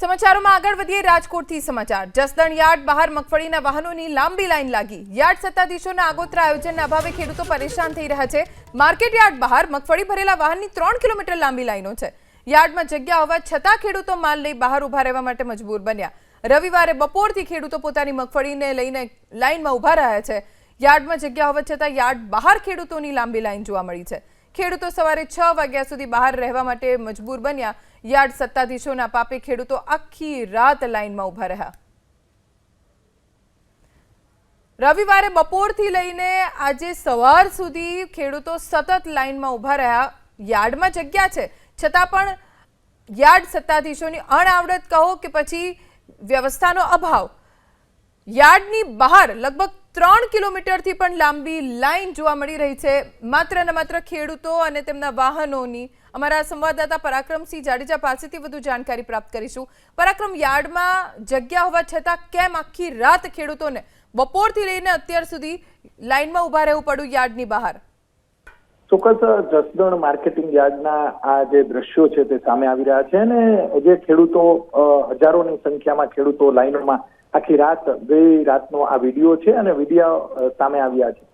સમાચારોમાં આગળ વધીએ રાજકોટથી સમાચાર. જસદણ યાર્ડ બહાર મગફળીના વાહનોની લાંબી લાઈન લાગી. યાર્ડ સત્તાધીશોના આગોતરા આયોજનના અભાવે ખેડૂતો પરેશાન થઈ રહ્યા છે. માર્કેટ યાર્ડ બહાર મગફળી ભરેલા વાહનની ત્રણ કિલોમીટર લાંબી લાઈનો છે. યાર્ડમાં જગ્યા હોવા છતાં ખેડૂતો માલ લઈ બહાર ઊભા રહેવા માટે મજબૂર બન્યા. રવિવારે બપોરથી ખેડૂતો પોતાની મગફળીને લઈને લાઈનમાં ઊભા રહ્યા છે. યાર્ડમાં જગ્યા હોવા છતાં યાર્ડ બહાર ખેડૂતોની લાંબી લાઈન જોવા મળી છે. ખેડૂતો સવારે છ વાગ્યા સુધી બહાર રહેવા માટે મજબૂર બન્યા. યાર્ડ સત્તાધીશોના પાપે ખેડૂતો આખી રાત લાઇનમાં ઊભા રહ્યા. રવિવારે બપોરથી લઈને આજે સવાર સુધી ખેડૂતો સતત લાઇનમાં ઊભા રહ્યા. યાર્ડમાં જગ્યા છે. છતાં પણ યાર્ડ સત્તાધીશોની અણઆવડત કહો કે પછી વ્યવસ્થાનો અભાવ. યાર્ડની બહાર લગભગ ત્રણ કિલોમીટરથી પણ લાંબી લાઈન જોવા મળી રહી છે. માત્ર ને માત્ર ખેડૂતો અને તેમના વાહનોની અમારા સંવાદદાતા પરાક્રમસિંહ જાડેજા પાસેથી વધુ જાણકારી પ્રાપ્ત કરીશું. પરાક્રમ યાર્ડમાં જગ્યા હોવા છતાં કેમ આખી રાત ખેડૂતોને બપોરથી લઈને અત્યાર સુધી લાઇનમાં ઊભા રહેવું પડ્યું યાર્ડની બહાર? ચોક્કસ જસદણ માર્કેટિંગ યાર્ડના આ જે દ્રશ્યો છે તે સામે આવી રહ્યા છે અને જે ખેડૂતો હજારોની સંખ્યામાં ખેડૂતો લાઈનોમાં આખી રાત ગઈ રાતનો આ વીડિયો છે અને વીડિયો સામે આવ્યા છે.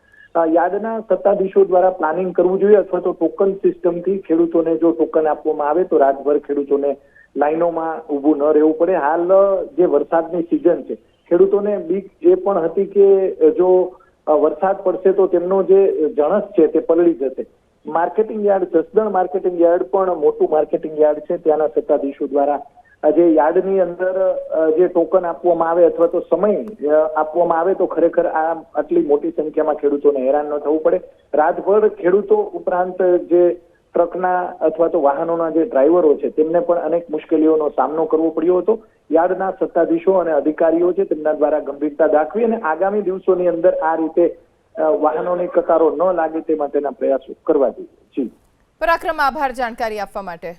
યાદના સત્તાધીશો દ્વારા પ્લાનિંગ કરવું જોઈએ અથવા તો ટોકન સિસ્ટમથી ખેડૂતોને જો ટોકન આપવામાં આવે તો રાતભર ખેડૂતોને લાઈનોમાં ઊભું ન રહેવું પડે. હાલ જે વરસાદની સિઝન છે, ખેડૂતોને બીક એ પણ હતી કે જો વરસાદ પડશે તો તેમનો જે જણસ છે તે પલળી જશે. Marketing yard, Jasdan marketing yard પણ મોટું માર્કેટિંગ યાર્ડ છે. ત્યાંના સત્તાધીશો દ્વારા જે યાર્ડની અંદર જે ટોકન આપવામાં આવે અથવા તો સમય આપવામાં આવે તો ખરેખર આ આટલી મોટી સંખ્યામાં ખેડૂતોને હેરાન ન થવું પડે. રાતભર ખેડૂતો ઉપરાંત જે ટ્રકના અથવા તો વાહનોના જે ડ્રાઈવરો છે, તેમને પણ અનેક મુશ્કેલીઓનો સામનો કરવો પડ્યો હતો. યાર્ડના સત્તાધીશો અને અધિકારીઓ છે, તેમના દ્વારા ગંભીરતા દાખવી અને આગામી દિવસોની અંદર આ રીતે વાહનોની કતારો ન લાગે તે માટેના પ્રયાસો કરવા જોઈએ. જી. પરાક્રમ આભાર જાણકારી આપવા માટે.